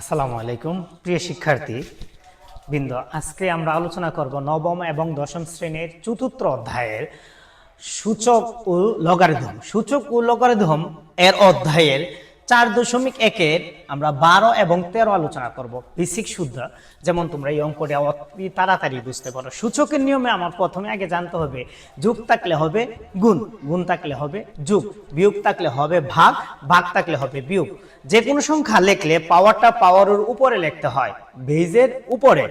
আসসালামু আলাইকুম, প্রিয় শিক্ষার্থী, বৃন্দ, আজকে আমরা আলোচনা করব নবম এবং দশম শ্রেণির চতুর্থ অধ্যায়ের সূচক ও লগারিধম সূচক ও লগারিধম এর অধ্যায়ের চার দশমিক একের আমরা বারো এবং তেরো আলোচনা করব। বেসিক শুদ্ধ যেমন তোমরা এই অঙ্কটা অতি তাড়াতাড়ি বুঝতে পারো। সূচকের নিয়মে আমার প্রথমে আগে জানতে হবে, যোগ থাকলে হবে গুণ গুণ থাকলে হবে যোগ, বিয়োগ থাকলে হবে ভাগ ভাগ থাকলে হবে বিয়োগ। যে কোনো সংখ্যা লেখলে পাওয়ারটা পাওয়ারের উপরে লিখতে হয় বেজের উপরে।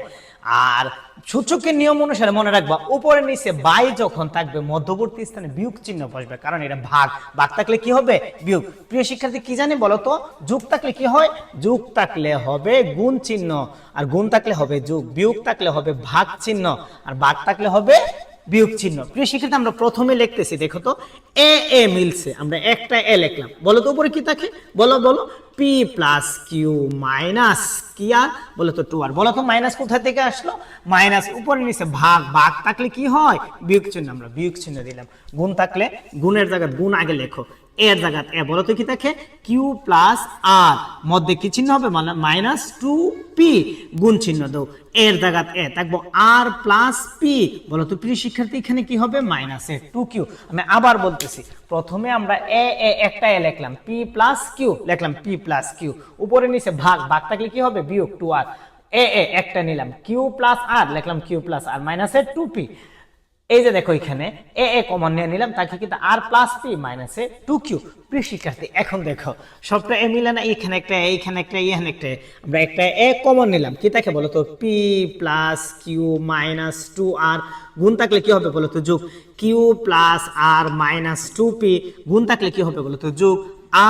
আর সূচকের নিয়ম অনুসারে মনে রাখবা, উপরে নিচে বাই যখন থাকবে, মধ্যবর্তী স্থানে বিয়োগ চিহ্ন বসবে, কারণ এটা ভাগ। ভাগ থাকলে কি হবে? বিয়োগ। প্রিয় শিক্ষার্থী, কি জানে বলতো তো? যোগ থাকলে কি হয়? যোগ থাকলে হবে গুণ চিহ্ন, আর গুণ থাকলে হবে যোগ। বিয়োগ থাকলে হবে ভাগ চিহ্ন, আর ভাগ থাকলে হবে বিয়োগ চিহ্ন প্রিয় শিক্ষার্থী, আমরা প্রথমে লিখতেছি, দেখো তো, এ এ মিলছে। আমরা একটা এ লিখলাম। বলো তো উপরে কি থাকে? বলো বলো পি প্লাস কিউ মাইনাস কি আর, বলো তো টু আর। বলো তো মাইনাস কোথা থেকে আসলো? মাইনাস উপরে নিচে ভাগ ভাগ থাকলে কি হয়? বিয়োগ চিহ্ন আমরা বিয়োগ চিহ্ন দিলাম। গুণ থাকলে, গুণের জায়গায় গুণ আগে লেখো। এর জায়গায়। এ বলো তো কি থাকে কিউ প্লাস আর মধ্যে কি চিহ্ন হবে? মানে মাইনাস টু পি গুণ চিহ্ন এর জায়গাত এ থাকব আর প্লাস পি বলো তো প্রিয় শিক্ষার্থী, এখানে কি হবে? মাইনাস এ টু কিউ আমি আবার বলতেছি, প্রথমে আমরা এ এ, একটা এ লিখলাম। পি প্লাস কিউ লিখলাম পি প্লাস কিউ উপরে নিচে ভাগ ভাগ থাকলে কি হবে? বিয়োগ টু আর এ একটা নিলাম। কিউ প্লাস আর লিখলাম Q plus R minus A two P এই যে দেখো এখানে, এ এ কমন নিয়ে নিলাম, তাকে কিন্তু R plus P minus A two Q প্রিয় এখন দেখো সবটা এ মিলে না এখানে একটা এ, এইখানে একটা এখানে একটা। আমরা একটা এ কমন নিলাম। কি তাকে বলো তো? P plus Q minus two R গুণ থাকলে কি হবে বলো তো? যোগ। Q plus R minus two P গুণ থাকলে কি হবে বলো তো? যোগ।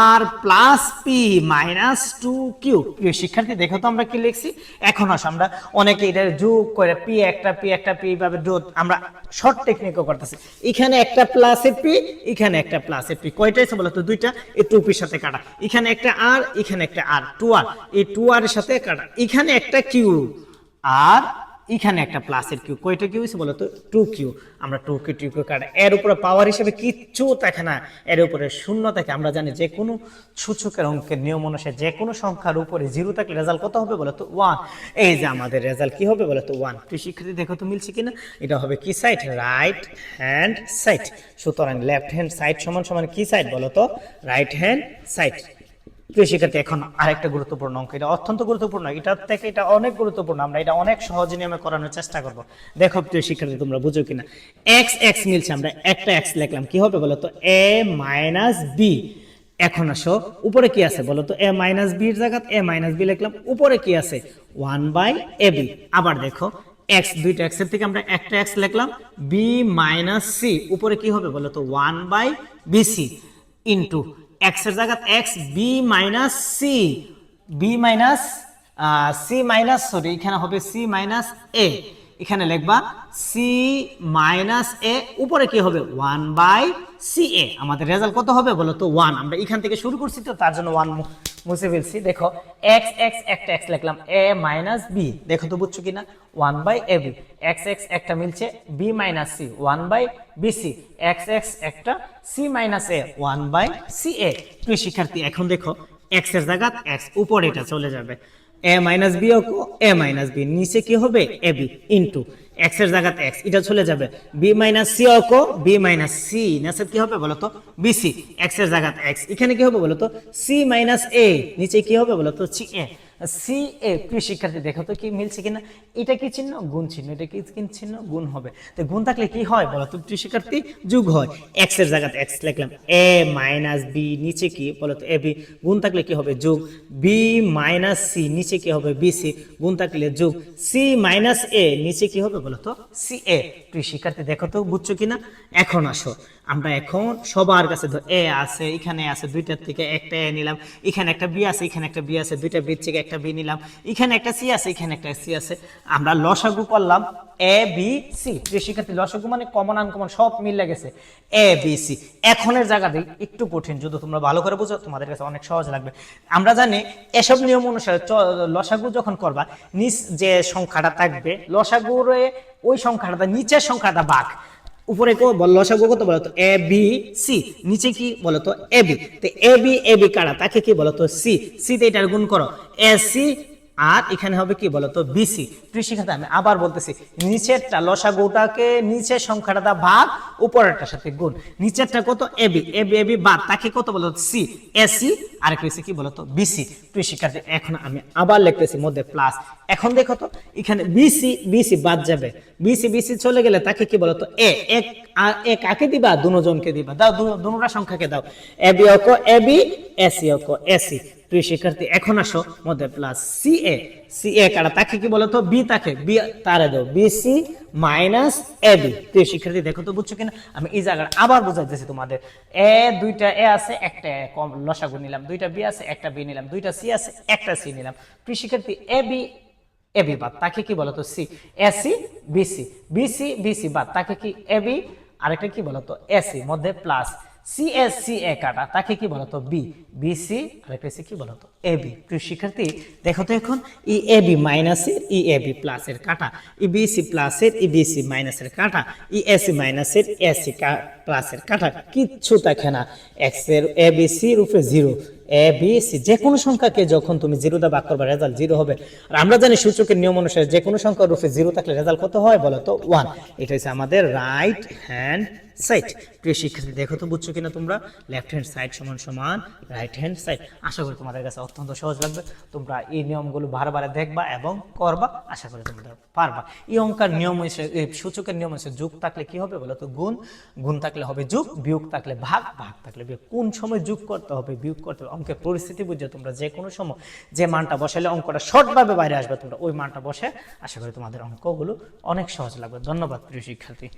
R plus P minus two Q প্রিয় শিক্ষার্থী দেখো তো আমরা কি লিখছি? এখন আস আমরা অনেকে এটা যোগ করে পি একটা পি একটা পি এইভাবে ডোট আমরা শর্ট টেকনিকও করতেছি। এখানে একটা প্লাসে পি এখানে একটা প্লাসে পি কয়টা আছে বলো তো? দুইটা এই টুপির সাথে কাটা। এখানে একটা আর, এখানে একটা আর। টু আর এই টু আর এর সাথে কাটা। এখানে একটা কিউ আর এখানে একটা প্লাসের কিউ কয়টা কিউ হয়েছে বলো তো টু কিউ আমরা টু কিউ টু কিউ কাটা। এর উপরে পাওয়ার হিসেবে কিচ্ছু থাকে না। এর উপরে শূন্য থাকে আমরা জানি যে কোনো সূচকের অঙ্কের নিয়ম অনুসারে যে কোনো সংখ্যার উপরে জিরো থাকলে রেজাল্ট কত হবে বলো তো ওয়ান এই যে আমাদের রেজাল্ট কি হবে বলো তো ওয়ান তুই শিক্ষার্থী, দেখো তো মিলছে কিনা? এটা হবে কি সাইড রাইট হ্যান্ড সাইড সুতরাং লেফট হ্যান্ড সাইড সমান সমান কি সাইড বলো তো রাইট হ্যান্ড সাইড প্রিয় শিক্ষার্থী এখন আরেকটা গুরুত্বপূর্ণ অঙ্ক। এটা অত্যন্ত গুরুত্বপূর্ণ। এটার থেকে এটা অনেক গুরুত্বপূর্ণ। আমরা এটা অনেক সহজ নিয়মে করানোর চেষ্টা করব। দেখো প্রিয় শিক্ষার্থী, তোমরা বুঝো কিনা? এক্স এক্স মিলছে। আমরা একটা এক্স লিখলাম। কি হবে বলো তো এ মাইনাস বি এখন আসো, উপরে কি আছে বলো তো এ মাইনাস বির জায়গাত এ মাইনাস বি লিখলাম। উপরে কি আছে? ওয়ান বাই এ বি আবার দেখো এক্স দুইটা এক্সের থেকে আমরা একটা এক্স লিখলাম। বি মাইনাস সি উপরে কি হবে বলো তো ওয়ান বাই বিসি ইন্টু এক্সের জায়গাত X B minus C B minus C minus sorry এখানে হবে সি মাইনাস এ এখানে লিখবা সি মাইনাস এ উপরে কি হবে? ওয়ান বাই সি এ আমাদের রেজাল্ট কত হবে বলো তো? ওয়ান আমরা এখান থেকে শুরু করছি তো, তার জন্য ওয়ান মুছে ফেলছি। দেখো এক্স এক্স একটা এক্স লিখলাম। এ মাইনাস বি দেখো তো, বুঝছ কিনা? One by A B X X একটা মিলছে B minus C one by B C X X একটা C minus A one by C A প্রিয় শিক্ষার্থী, এখন দেখো এক্সের জায়গা এক্স উপরে এটা চলে যাবে। A minus B A minus B নিচে কি হবে? এ বি ইন্টু এক্সের জায়গাতে এক্স এটা চলে যাবে। বি মাইনাস সি অকো বি মাইনাস সি নিচে কি হবে বলতো? বি বিসি এক্সের জায়গাতে এক্স এখানে কি হবে বলতো? সি মাইনাস এ নিচে কি হবে বলতো? সি এ সি এ প্রিয় শিক্ষার্থী, দেখো তো কি মিলছে কিনা? এটা কি চিহ্ন? গুণ চিহ্ন। এটা কি চিহ্ন? গুণ হবে। তো গুণ থাকলে কি হয় বলো তো প্রিয় শিক্ষার্থী? যোগ হয়। এক্সের জায়গাতে এক্স লিখলাম। এ মাইনাস বি নিচে কি বলো তো এ বি গুণ থাকলে কি হবে? যোগ। বি মাইনাস সি নিচে কি হবে? বি সি গুণ থাকলে যোগ। সি মাইনাস এ নিচে কি হবে বলো তো? সি এ প্রিয় শিক্ষার্থী, দেখো তো বুঝছ কিনা? এখন আসো। আমরা এখন সবার কাছে এ আছে, এখানে আছে, দুইটার থেকে একটা এ নিলাম। এখানে একটা বি আছে, এখানে একটা বি আছে, দুইটা বি থেকে একটা বি নিলাম। এখানে একটা সি আছে, এখানে একটা সি আছে। আমরা লসাগু করলাম এ বি সি প্রিয় শিক্ষার্থী, লসাগু মানে কমন আনকমন সব মিলে গেছে। এ বি সি এখনের জায়গাতে একটু কঠিন, যদি তোমরা ভালো করে বুঝো, তোমাদের কাছে অনেক সহজ লাগবে। আমরা জানি এসব নিয়ম অনুসারে লসাগু যখন করবা, নিচ যে সংখ্যাটা থাকবে, লসাগুরে ওই সংখ্যাটা, নিচের সংখ্যাটা বাঘ। উপরে লসাগু কত বলতো এ বি সি নিচে কি বলতো এ বি তো এ বি এ বি কারা? তাকে কি বলতো সি সি তে এটার গুণ করো। এ সি আর এখানে হবে কি বলতো বিসি প্রিয় শিক্ষার্থী আমি আবার বলতেছি, নিচেরটা লসাগুটাকে নিচের সংখ্যাটা দা ভাগ, উপরেরটার সাথে গুণ। নিচেরটা কত? এবি এবি এবি বাদ। তাকে কত বলতো সি এসি আর লিখছে কি বলতো? বিসি প্রিয় শিক্ষার্থী, এখন আমি আবার লিখতেছি মধ্যে প্লাস এখন দেখো তো, এখানে বিসি বিসি বাদ যাবে। বিসি বিসি চলে গেলে তাকে কি বলতো? এ এক, আর এ কাকে দিবা? দুজনকে দিবা। দাও দুটা সংখ্যাকে দাও। এ বি অক এ বি এসি অক এসি প্রিয় শিক্ষার্থী, এখন আসো মধ্যে plus C A C A কারা তাকে কি বলতো? বি তাকে, বি তারে দাও, B C minus A B. প্রিয় শিক্ষার্থী, দেখো তো বুঝছ কিনা? আমি এই জায়গায় আবার বুঝাইতেছি তোমাদের। এ, দুইটা এ আছে, একটা এ, কম লসাগু নিলাম। দুইটা বি আছে, একটা বি নিলাম। দুইটা সি আছে, একটা সি নিলাম। প্রিয় শিক্ষার্থী, এ বি এ বি বাদ, তাকে কি বলতো? C AC BC BC BC বাদ, তাকে কি এবি আরেকটা কি বলতো? এসি মধ্যে plus. C S C A কাটা তাকে কি বলতো? বি বিসি আরেকটা কি বলতো? এবি প্রিয় শিক্ষার্থী, দেখো তো এখন ই এবি মাইনাসের ই এবি প্লাসের কাটা ই বিসি প্লাসের ই বিসি মাইনাসের কাটা ই এসি মাইনাসের এসি প্লাসের কাটা, কিচ্ছু থাকে না। এক্সের এ বি সি রূপে জিরো এ বি সি যে কোনো সংখ্যাকে যখন তুমি জিরো দা ভাগ করবে রেজাল্ট জিরো হবে। আর আমরা জানি সূচকের নিয়ম অনুসারে যে কোনো সংখ্যার রূপে জিরো থাকলে রেজাল্ট কত হয় বলো তো ওয়ান এটা হচ্ছে আমাদের রাইট হ্যান্ড সাইড। প্রিয় শিক্ষার্থী, দেখো তো বুঝছ কিনা তোমরা? লেফট হ্যান্ড সাইড সমান সমান রাইট হ্যান্ড সাইড আশা করি তোমাদের কাছে অত্যন্ত সহজ লাগবে। তোমরা এই নিয়মগুলো বারবার দেখবা এবং করবা। আশা করি তোমরা পারবা। এই অঙ্কার নিয়ম এই সূচকের নিয়ম হয়েছে যোগ থাকলে কি হবে বলো তো গুণ। গুণ থাকলে হবে যোগ, বিয়োগ থাকলে ভাগ ভাগ থাকলে বিয়োগ। কোন সময় যোগ করতে হবে, বিয়োগ করতে হবে? অঙ্কের পরিস্থিতি বুঝে তোমরা যে কোনো সময় যে মানটা বসালে অঙ্কটা শর্টভাবে বাইরে আসবে তোমরা ওই মানটা বসে। আশা করি তোমাদের অঙ্কগুলো অনেক সহজ লাগবে। ধন্যবাদ প্রিয় শিক্ষার্থী।